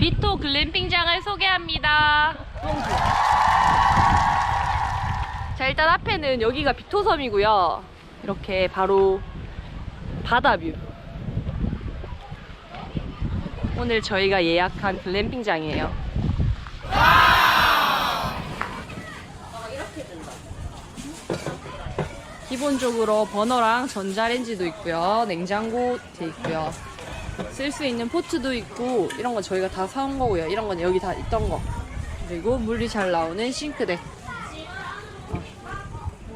비토 글램핑장을 소개합니다. 자, 일단 앞에는 여기가 비토섬이고요. 이렇게 바로 바다 뷰. 오늘 저희가 예약한 글램핑장이에요. 기본적으로 버너랑 전자레인지도 있고요. 냉장고 돼 있고요. 쓸 수 있는 포트도 있고 이런 건 저희가 다 사온 거고요. 이런 건 여기 다 있던 거. 그리고 물이 잘 나오는 싱크대. 어.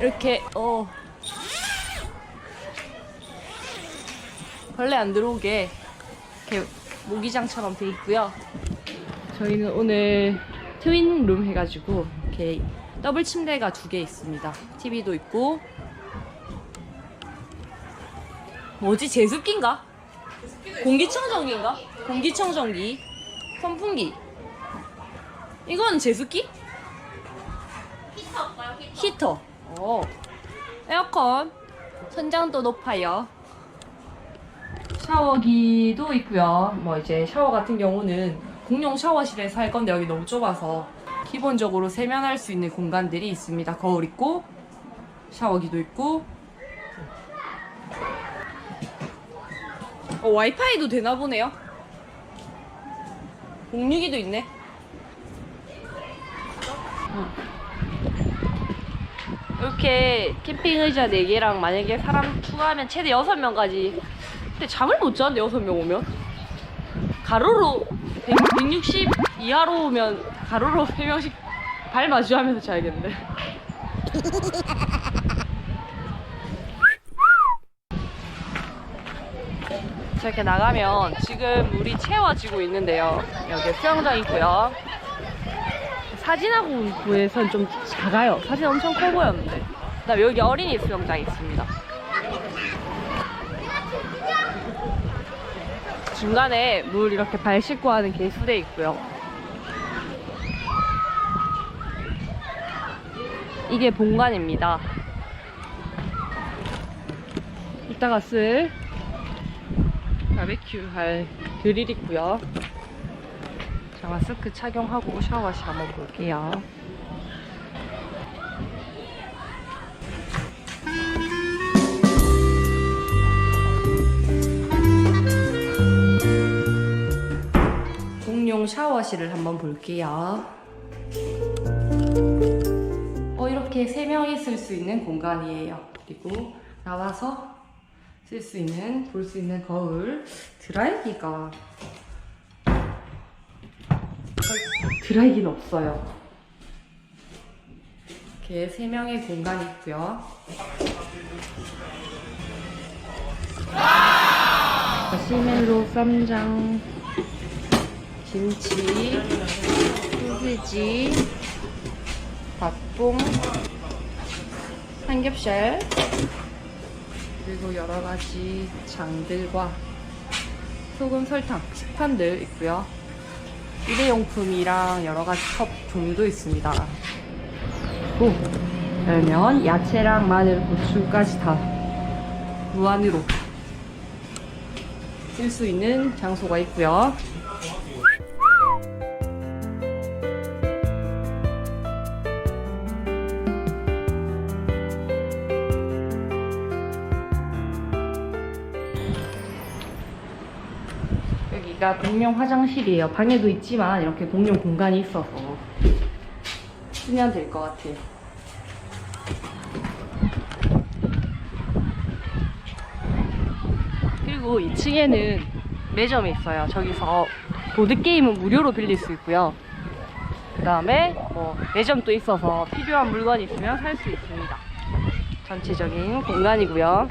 이렇게 어 벌레 안 들어오게 이렇게 모기장처럼 돼 있고요. 저희는 오늘 트윈 룸 해가지고 이렇게 더블 침대가 두 개 있습니다. TV도 있고 뭐지 제습기인가? 공기청정기인가? 공기청정기 선풍기 이건 제습기? 히터. 히터 어. 에어컨 천장도 높아요 샤워기도 있고요 뭐 이제 샤워 같은 경우는 공용 샤워실에서 할 건데 여기 너무 좁아서 기본적으로 세면할 수 있는 공간들이 있습니다 거울 있고 샤워기도 있고 어, 와이파이도 되나 보네요. 공유기도 있네. 이렇게 캠핑 의자 4개랑 만약에 사람 추가하면 최대 6명까지. 근데 잠을 못 자는데 6명 오면? 가로로 100, 160 이하로 오면 가로로 3명씩 발 마주하면서 자야겠는데 저렇게 나가면 지금 물이 채워지고 있는데요 여기 수영장 있고요 사진하고 구에선 좀 작아요. 사진 엄청 커 보였는데. 그다음에 여기 어린이 수영장이 있습니다. 중간에 물 이렇게 발 씻고 하는 개수대 있고요. 이게 본관입니다. 이따가 쓸 바베큐 할 그릴 있고요. 자, 마스크 착용하고 샤워시 한번 볼게요. 공용 샤워실을 한번 볼게요. 어, 이렇게 세 명이 쓸 수 있는 공간이에요. 그리고 나와서 쓸 수 있는, 볼 수 있는 거울. 드라이기가 드라이기는 없어요. 이렇게 세 명의 공간이 있고요. 시멜로 쌈장, 김치, 소시지, 닭봉, 삼겹살, 그리고 여러 가지 장들과 소금, 설탕, 식판들 있고요. 일회용품이랑 여러 가지 컵 종류도 있습니다. 오, 열면 야채랑 마늘, 고추까지 다 무한으로 쓸 수 있는 장소가 있고요. 여기가 공용 화장실이에요. 방에도 있지만 이렇게 공용 공간이 있어서 쓰면 될 것 같아요. 그리고 2층에는 매점이 있어요. 저기서 보드게임은 무료로 빌릴 수 있고요. 그 다음에 뭐 매점도 있어서 필요한 물건 있으면 살 수 있습니다. 전체적인 공간이고요.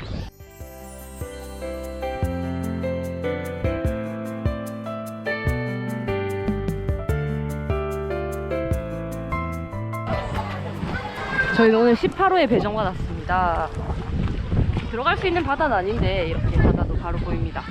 저희는 오늘 18호에 배정받았습니다. 들어갈 수 있는 바다는 아닌데 이렇게 바다도 바로 보입니다.